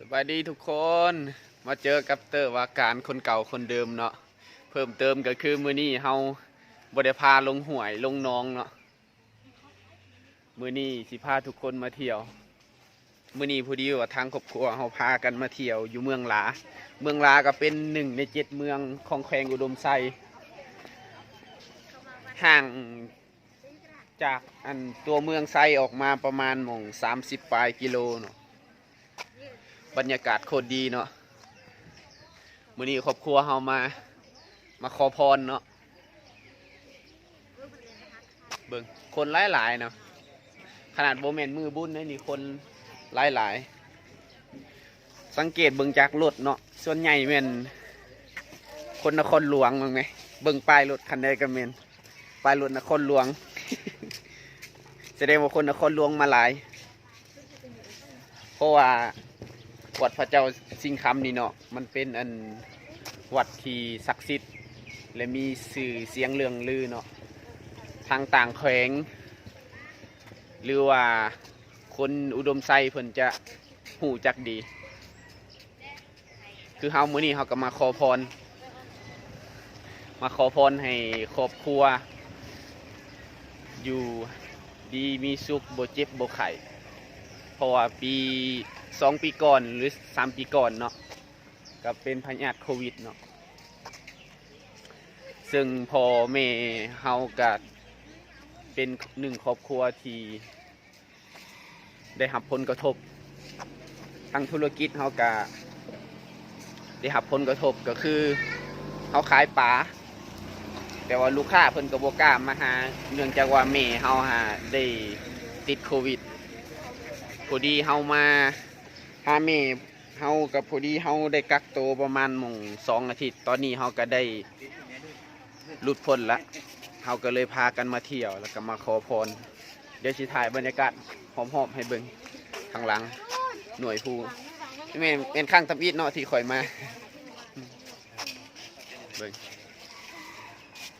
สวัสดีทุกคนมาเจอกับเตอร์วาการคนเก่าคนเดิมเนาะเพิ่มเติมก็คือมือนี้เฮาบไดพาลงห่วยลงน้องเนาะมือนี้สิพาทุกคนมาเที่ยวมือนี้พอดีว่าทางครอบครัวเฮาพากันมาเที่ยวอยู่เมืองลาเมืองลาก็เป็นหนึ่งในเจ็ดเมืองของแขวงอุดมไซห่างจากอันตัวเมืองไซออกมาประมาณหมองสามสิบปลายกิโลเนาะ บรรยากาศโคตรดีเนาะมื้อนี้ครอบครัวเฮามา มาขอพรเนาะเบิ่งคนหลายๆเนาะขนาดโบแมนมือบุญเลยนี่คนหลายๆ สังเกตเบิ่งจากรถเนาะส่วนใหญ่แม่นคนนครหลวงมั้งไหมเบิ่งป้ายรถคันใดก็แม่นป้ายรถนครหลวงแสดงว่าคนนครหลวงมาหลาย เพราะว่า วัดพระเจ้าสิงคำนี่เนาะมันเป็นอันวัดที่ศักดิ์สิทธิ์และมีสื่อเสียงเรื่องลือเนาะทางต่างแขวงหรือว่าคนอุดมไซเพิ่นจะหูจักดี คือเฮามื้อนี้เฮาก็มาขอพร มาขอพรให้ครอบครัว อยู่ดีมีสุขบ่เจ็บบ่ไข้เพราะว่าปี สองปีก่อนหรือสามปีก่อนเนาะก็เป็นพยาธิโควิดเนาะซึ่งพอแม่เฮาก็เป็นหนึ่งครอบครัวที่ได้รับผลกระทบทางธุรกิจเฮาก็ได้รับผลกระทบก็คือเฮาขายปลาแต่ว่าลูกค้าเพิ่นก็บ่กล้ามาหาเนื่องจากว่าแม่เฮาหาได้ติดโควิดพอดีเฮามาาเมเฮากับพอดีเฮาได้กักตัวประมาณมงสองอาทิตย์ ตอนนี้เฮาก็ได้หลุดพ้นละเฮาก็เลยพากันมาเที่ยวแล้วก็มาขอพร เดี๋ยวสิถ่ายบรรยากาศหอมๆให้เบิ่งข้างหลัง หน่วยภูแม่นเป็นข้างทับอิดเนาะที่ข่อยมาเบิ่ง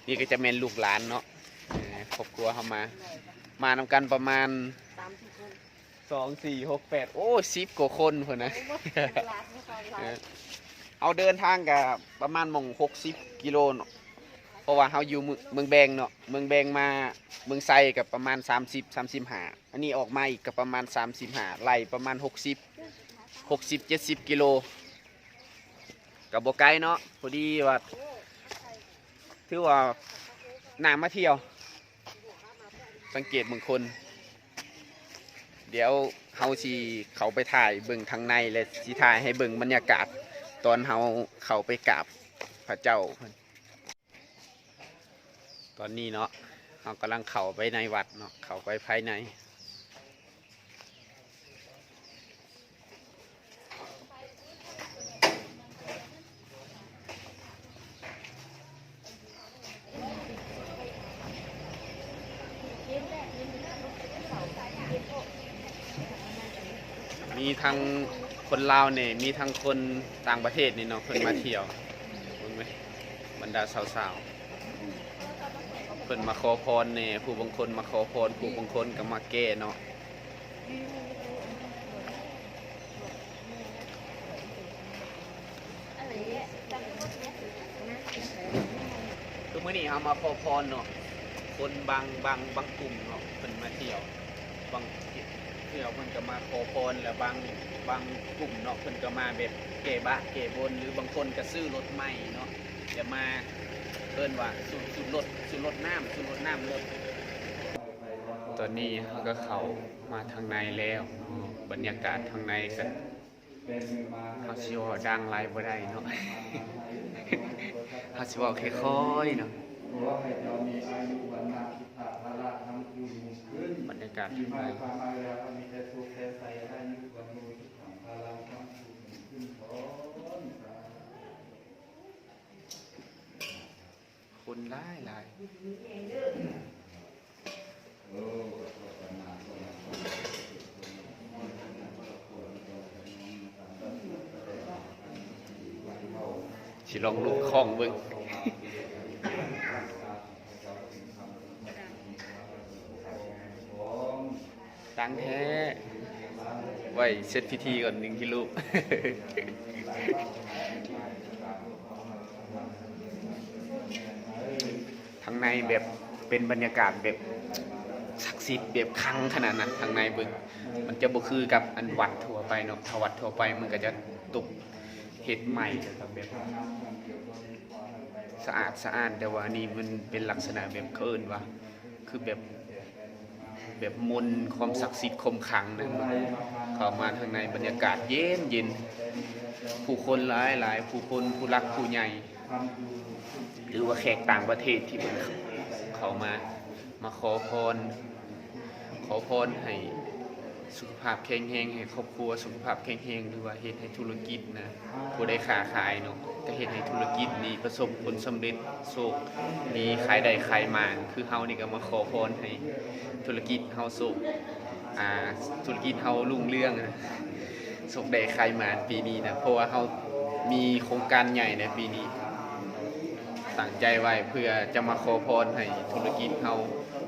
นี่ก็จะเป็นลูกหลานเนาะครอบครัวเฮามา มานำกันประมาณ สองสี่หกแปดโอ้สิบกว่าคนคนนะลาไม่ต้องลาเออเอาเดินทางกับประมาณหมองหกสิบกิโลเนาะเพราะว่าเขาอยู่เมืองเมืองแบงเนาะเมืองแบงมาเมืองไซกับประมาณสามสิบสามสิบห้าอันนี้ออกมาอีกกับประมาณสามสิบห้าไล่ประมาณหกสิบหกสิบเจ็ดสิบกิโลกับโบไกลเนาะพอดีว่าถือว่านามาเที่ยว สังเกตเมืองคน เดี๋ยวเฮาสีเขาไปถ่ายเบิ่งทางในและสีถ่ายให้เบิ่งบรรยากาศ ตอนเฮาเขาไปกราบพระเจ้า ตอนนี้เนาะเรากำลังเข้าไปในวัดเนาะเข้าไปภายใน ทั้งคนลาวเนี่ยมีทั้งคนต่างประเทศนี่เนาะเพิ่นมาเที่ยวเห็นไหมบรรดาสาวๆเพิ่นมาขอพรเนี่ยผู้บางคนมาขอพรผู้บางคนก็มาแก้เนาะคือมื้อนี้เฮามาขอพรเนาะคนบางบางบางกลุ่มเนาะเพิ่นมาเที่ยวบาง ที่ยวเพิ่นก็มาขอพรแล้วบางบางกลุ่มเนาะเพิ่นก็มาแบบเก็บะเก็บน หรือบางคนก็ซื้อรถใหม่เนาะเดี๋ยวมาเพิ่นว่าสูสูรถสูรถน้ำสูรถน้ำรถตอนนี้เขาก็เข้ามาทางในแล้วบรรยากาศทางในกันเขาสิวดังไรบ่ได้เนาะเขาสิวค่อยๆเนาะ บรรยากาศทางในคนหลายหลายสิลองลุกคล้องเบิ่ง ดังแท้ ไว้เซตพิธีก่อนหนึ่งที่รูปทางในแบบเป็นบรรยากาศแบบศักดิ์สิทธิ์แบบคังขนาดนั้นทางในบึงมันจะบ่คือกับอันวัดทั่วไปเนาะถ้าวัดทั่วไปมันก็จะตุกเฮ็ดใหม่ครับแบบสะอาดสะอานแต่ว่านนี้มันเป็นลักษณะแบบเคินว่าคือแบบ แบบมนความศักดิ์สิทธิ์คมขังนะมันเข้ามาทางในบรรยากาศเย็นเย็นผู้คนหลายหลายผู้คนผู้รักผู้ใหญ่หรือว่าแขกต่างประเทศที่มันเข้ามามาขอพร ขอพรให้ สุขภาพแข็งแรงให้ครอบครัว สุขภาพแข็งแรงหรือว่าเฮ็ดให้ธุรกิจนะผู้ได้ค้าขายเนาะก็เฮ็ดให้ธุรกิจนี้ประสบผลสำเร็จโชคดีขายได้ขายมานคือเฮานี่ก็มาขอพรให้ธุรกิจเฮาสุขอ่าธุรกิจเฮารุ่งเรืองนะสุขได้ขายมานปีนี้นะเพราะว่าเฮามีโครงการใหญ่ในปีนี้ตั้งใจไว้เพื่อจะมาขอพรให้ธุรกิจเฮา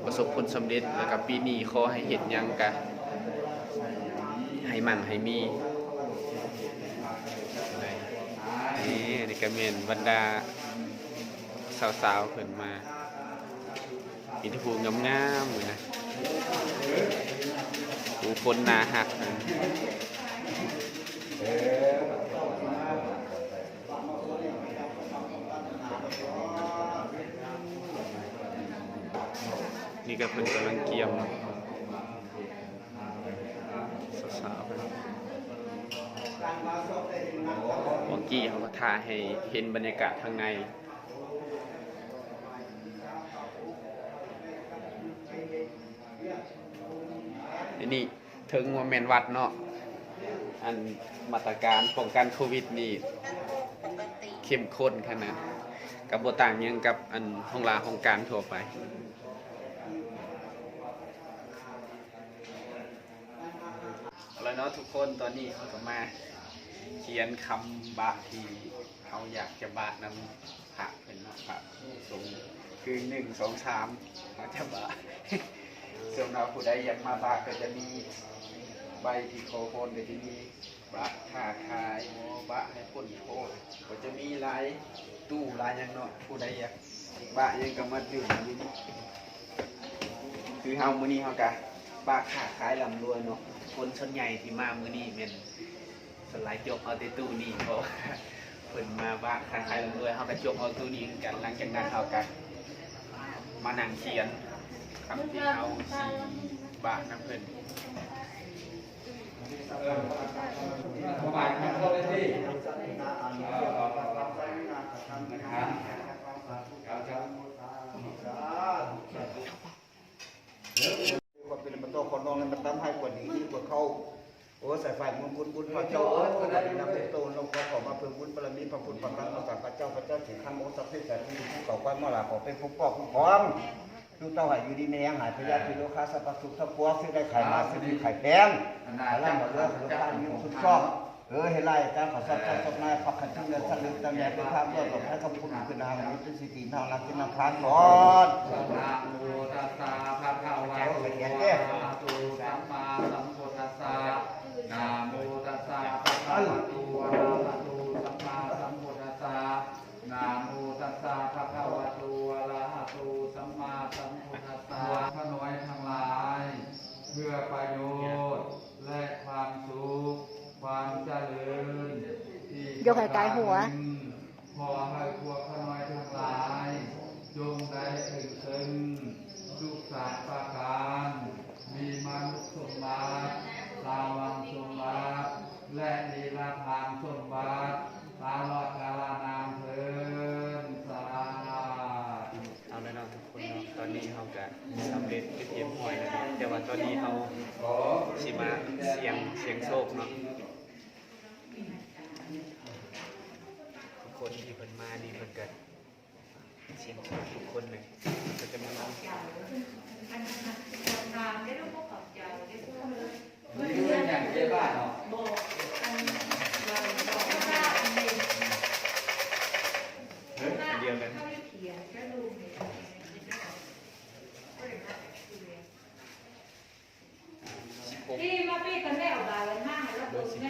ประสบผลสำเร็จแล้วก็ปีนี้ขอให้เฮ็ดหยังกะ ให้มั่นให้มีนี่นี่ก็แม่นบรรดา สาวๆเพิ่นมามีแตผู้งามๆเลยนะผู้คนนาฮักนะนี่ก็เพิ่นกำลังเกี่ยมสาวๆเพิ่น วองกี้เขาก็ถ่ายให้เห็นบรรยากาศข้างในอันนี้ถึงว่าแมนวัดเนาะอันมาตรการป้องกันโควิดนี่เข้มข้นขนาดกับบต่างยังกับอันห้องลาห้องการทั่วไปอาแล้วเนาะทุกคนตอนนี้เขาก็มา เขียนคำบะที่เขาอยากจะบะนำผักเป็นนาะผักสูงคือหนึ่งสองสามเขาจะบะส่วนเราผู้ใดอยากมาบะก็จะมีใบที่โคโคนก็จะมีบะค่าขายโมบะให้พ้นโทษก็จะมีหลายตู้หลายอย่างเนาะผู้ใดอยากบะยังก็มาดื่มอยู่นี่คือเฮามื้อนี้เฮากะบะค่าขายลำรวยเนาะคนส่วนใหญ่ที่มามื้อนี้เป็น สไลด์จบเอาแต่ตู้นี้เพราะว่าเพิ่นมาบ้านคล้ายๆลงด้วยเขาก็จบเอาตู้นี้กันหลังจากนั้นเขากันมานั่งเขียนคำที่เขาสีบ้านน้ำเพิ่นว่าเป็น โอ้ใส่ไฟมุนบุญบุญพระเจ้าเอ้ยคนใดนำเป็นโตลงขอขอมาเพิ่มบุญบารมีพระพุทธพระธรรมพระสังฆพระเจ้าพระเจ้าสิงห์โมสัพเพสัตว์ที่ผู้เก่าก้อยมาลาขอเป็นผู้ปกผู้พร้อมดูเต้าหายอยู่ดีแม่ยังหายพยาธิโลคาสัพพสุขทัพปัวซื้อได้ไข่มาซื้อได้ไข่แป้งอะไรหมดเลยลูกค้ามีสุดชอบเออเฮลัยอาจารย์ขอสับสับสับนายพักขันทั้งเดือนทั้งเดือนตั้งแต่เป็นภาพยอดของพระคำพูดคือทางนี้เป็นสิทธิทางรักที่นาคานก่อนนะโมตัสสะภะคะวะโตอะระหะโตสัมมาสัมพุทธัสสะ นะโมตัสสะภะคะวะโตอะระหะโตสัมมาสัมพุทธัสสะนะโมตัสสะภะคะวะโตอะระหะโตสัมมาสัมพุทธัสสะขน้อยทั้งหลาย เพื่อประโยชน์และความสุขความเจริญที่ยกให้ไกลหัว ขอให้พวกขน้อยทั้งหลาย จงได้ถึงซึ่งสุขสารประการ มีมนุษย์สมบัติลาวังสมบัติ และลีลาทางสมบัติตลอดกาลนานเทินสาธุ เอาแล้วเนาะทุกคนเนาะตอนนี้เขาก็สำเร็จเป็นเทียมห้อยแล้วเนาะแต่ว่าตอนนี้เขาสิมา เสียงโชคเนาะทุกคนที่เพิ่นมานี่เพิ่นก็เสียงโชคทุกคนเลยก็จะมาร้องเนี่คืออย่างเจ๊บ้านเนาะ อันเดียวกันสิบหก พี่มาพี่กันแม่เอาตาเลยมาก บ้าอันเดนบุญเดจะเคยเขียนเท่าไหร่ ใน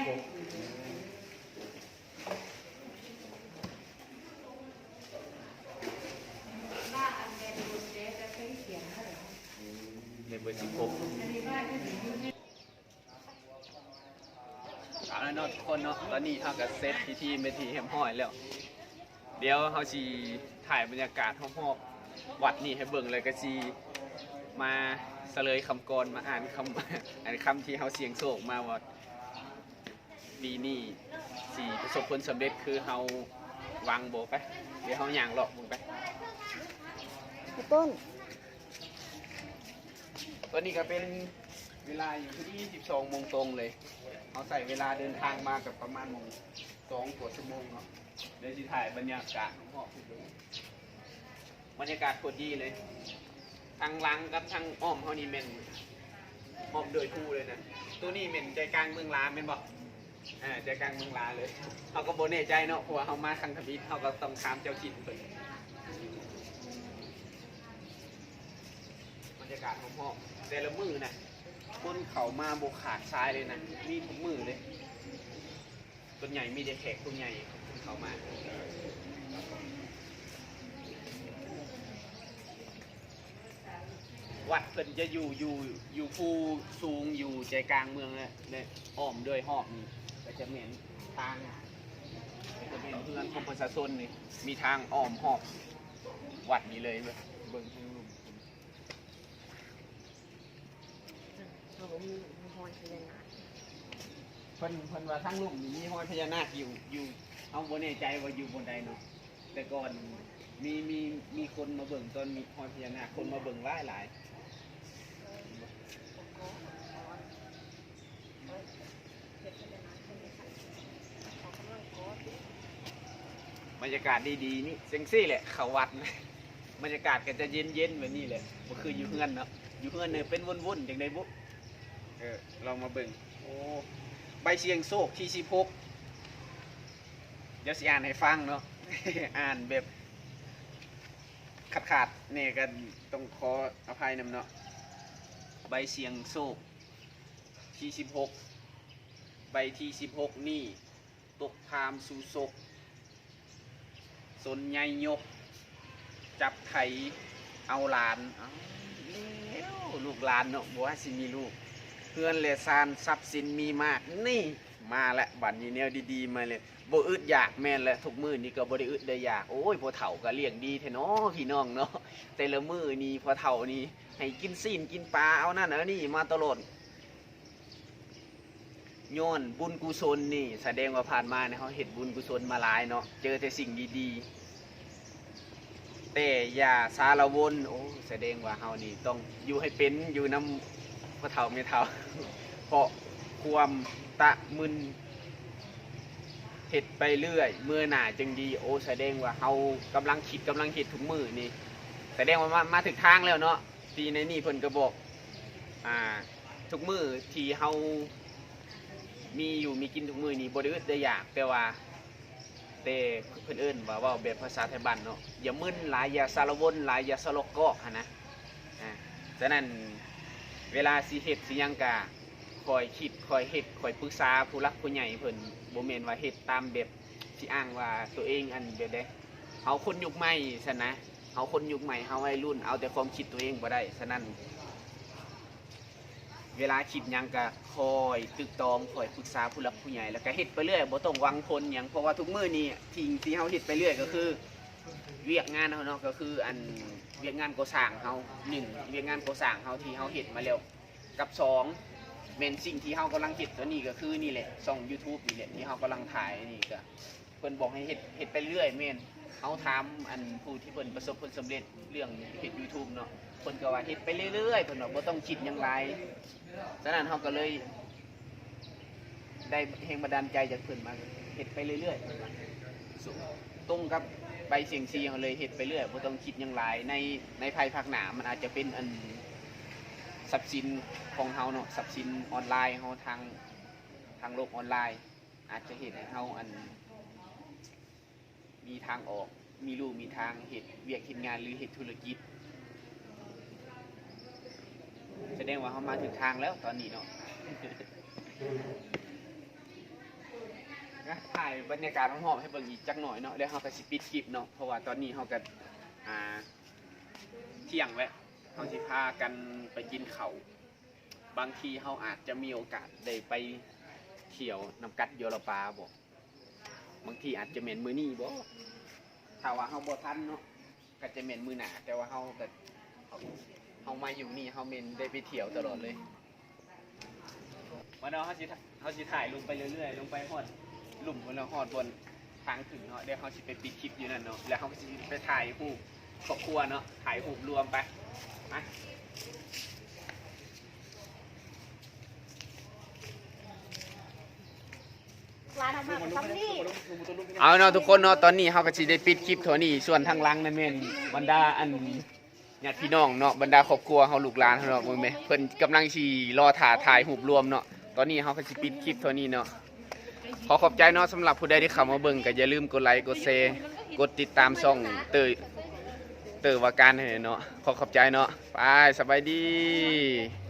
เบอร์สิบหกอันนี้บ้านที่อยู่ในเอาละเนาะทุกคนเนาะตอนนี้เท่ากับเซตพิธีเมทีแฮมห้อยแล้ว เดี๋ยวเขาชีถ่ายบรรยากาศห้องๆวัดนี่ให้เบิ่งเลยก็ชีมาเสลยคำกรมาอ่านคำ อ่านคำที่เขาเสียงโศกมาว่า ปีนี้สีประสบผลสำเร็จคือเขาวางโบไป เดี๋ยวเขาย่างเลาะบุงไปต้นตอนนี้ก็เป็นเวลาอยู่ที่22โมงตรงเลยเขาใส่เวลาเดินทางมากับประมาณโมงสองกว่าชั่วโมงเนาะเดี๋ยวจะถ่ายบรรยากาศของห้องให้ดูบรรยากาศโคตรดีเลยทางหลังกับทางอ้อมเขานี่เมนอ้อมโดยคู่เลยนะตัวนี้เมนใจกลางเมืองลาเมนบอก อ่าใจกลางเมืองลาเลยเขาก็โบเน่ใจเนาะเพราะว่าเขามาทางทวิตเขาก็ต้องถามเจ้าถิ่นเพิ่นบรรยากาศของห้องแต่ละมือนะคนเขามาโบขาดซ้ายเลยนะมีทุกมือเลยต้นใหญ่มีแต่แขกตัวใหญ่คนเขามาวัดเพิ่นจะอยู่อยู่อยู่ภูสูงอยู่ใจกลางเมืองเลยเนี่ยอ้อมด้วยหอบนี่ จะเหม็นทางจะเป็นเพื่อนของประชาชนนี่มีทางอ้อมหอบวัดนี้เลยเบิ่งเบิ่งทางลุ่มเขาบอกมีมีหอยพญานาคเพิ่นเพิ่นว่าทางลุ่มนี่มีห้อยพญานาคอยู่อยู่เอาบ่แน่ใจว่าอยู่บนใดเนาะแต่ก่อนมีมีมีคนมาเบิ่งตอนมีห้อยพญานาคคนมาเบิ่งหลายหลาย บรรยากาศดีๆนี่เซ็งซี่แหละเขาวัดนะบรรยากาศก็จะเย็นๆแบบนี้แหละก็คืออยู่เฮือนเนาะอยู่เฮือนเนี่ยเป็นวุ่นๆอย่างใดบุเออลองมาเบิ่งโอ้ใบเสียงโศกที่สิพกเดี๋ยวสิอ่านให้ฟังเนาะ อ่านแบบขาดๆเนี่ยกันต้องขออภัยนำเนาะใบเสียงโศกที่สิบหกใบที่สิบหกนี่ ตกพามสู่ศก สนใหญ่ยก จับไข่เอาหลานเอาแล้วลูกหลานเนาะบอกว่าสิมีลูกเพื่อนเลซานทรัพย์สินมีมากนี่มาละบัตรนี้แนวดีๆมาเลยบ่อึดอยากแม่นและทุกมือนี่ก็บ่ได้อึดได้อยากโอ้ยพอเฒ่าก็เลี้ยงดีแท้เนาะพี่น้องเนาะแต่ละมือนี่พอเฒ่านี่ให้กินซีนกินปลาเอานั่นเอานี่มาตลอด ย้อนบุญกุศลนี่ แสดงว่าผ่านมาเนี่ยเขาเห็นบุญกุศลมาหลายเนาะเจอแต่สิ่งดีๆ แต่อย่าสารวนโอ้แสดงว่าเฮานี่ต้องอยู่ให้เป็นอยู่น้ำพ่อเฒ่าไม่เฒ่าเพราะความตะมึนเห็ดไปเรื่อย เมื่อหน่าจึงดีโอ้แสดงว่าเฮากำลังคิดกำลังเห็ดทุกมือนี่แสดงว่ามามาถึงทางแล้วเนาะทีในนี่เพิ่นก็บอกอ่าทุกมือที่เฮา มีอยู่มีกินทุกมือนี่บ่ได้อึดได้อยากแต่ว่าแต่เพิ่นเอิ้นว่าว่าแบบภาษาไทยบ้านเนาะอย่ามึนหลายอย่าสารวนหลายอย่าสลกกอกนนะอ่าฉะนั้นเวลาสิเฮ็ดสิหยังกะคอยคิดคอยเฮ็ดคอยปรึกษาผู้รักผู้ใหญ่เพิ่นบ่แม่นว่าเฮ็ดตามแบบที่อ้างว่าตัวเองอันแบบใดเฮาคนยุคใหม่ซะนะเฮาคนยุคใหม่เฮาวัยรุ่น เอาแต่ความคิดตัวเองบ่ได้ฉะนั้น เวลาคิดยังก็คอยตึกตองคอยปรึกษาผู้หลักผู้ใหญ่แล้วก็เฮ็ดไปเรื่อยบ่ต้องหวังผลหยังเพราะว่าทุกมื้อนี้ทิ้งที่เฮาเฮ็ดไปเรื่อยก็คือ เวียกงานเฮาเนาะก็คืออันเวียกงานก่อสร้างเฮาหนึ่งเวียกงานก่อสร้างเฮาที่เฮาเฮ็ดมาแล้วกับสองแม่นสิ่งที่เฮากำลังเฮ็ดตัวนี้ก็คือนี่แหละช่อง YouTube นี่แหละที่เฮากำลังถ่ายนี่ก็เพิ่นบอกให้เฮ็ดเฮ็ดไปเรื่อยแม่นเฮาถามอันผู้ที่เพิ่นประสบผลสำเร็จเรื่องเฮ็ด YouTube เนาะ เพิ่นก็ว่าเฮ็ดไปเรื่อยๆเพิ่นว่าบ่ต้องคิดหยังหลายดังนั้นเขาก็เลย ได้แรงบันดาลใจจากเพื่อนมาเห็ดไปเรื่อยๆสุตรงกับใบเสียงซีเขาเลยเห็ดไปเรื่อยบ่ต้องคิดหยังหลายในในภายภาคหนามันอาจจะเป็นอันทรัพย์สินของเฮาเนาะทรัพย์สินออนไลน์เฮาทางทางโลกออนไลน์ อาจจะเห็นให้เฮาอัน มีทางออก มีรูมีทางเห็ดเวียกเห็ดงานหรือเห็ดธุรกิจ แสดงว่าเขามาถึงทางแล้วตอนนี้เนาะถ่ายบรรยากาศหอมๆให้เบิ่งอีกจักหน่อยเนาะแล้วเฮาก็สิปิดคลิปเนาะเพราะว่าตอนนี้เฮาก็อ่าเที่ยงแล้วเฮาสิพากันไปกินเข้าบางทีเฮาอาจจะมีโอกาสได้ไปเที่ยวน้ำกัดโยลปาบ่บางทีอาจจะเหม็นมือนี้บ่ถ้าว่าเฮาบ่ทันเนาะก็จะเหม็นมือหนาแต่ว่าเฮาก็ เฮามาอยู่นี่เฮาเหม็นได้ไปเที่ยวตลอดเลยวันนี้เขาสิเขาสิถ่ายลงไปเรื่อยๆ ลงไปหอดหลุมบนหอดบนทางถึงเนาะเดี๋ยวเขาสิไปปิดคลิปอยู่นั่นเนาะแล้วเขาก็สิไปถ่ายรูปครอบครัวเนาะถ่ายรูปรวมไปมาร้านทำมาทำนี่เอาเนาะทุกคนเนาะตอนนี้เขาก็สิได้ปิดคลิปเท่านี้ส่วนทางหลังนั่นแม่นบรรดาอัน ญาติพี่น้องเนาะบรรดาครอบครัวเขาลูกหลานเฮาเนาะมึงไหมเพิ่นกำลังสิรอถ่าถ่ายรูปรวมเนาะตอนนี้เขาก็สิปิดคลิปเท่านี้เนาะขอขอบใจเนาะสำหรับผู้ใดที่เข้ามาเบิ่งก็อย่าลืมกดไลค์กดแชร์กดติดตามช่องเตยเตยว่าการให้เนาะขอขอบใจเนาะไปสบายดี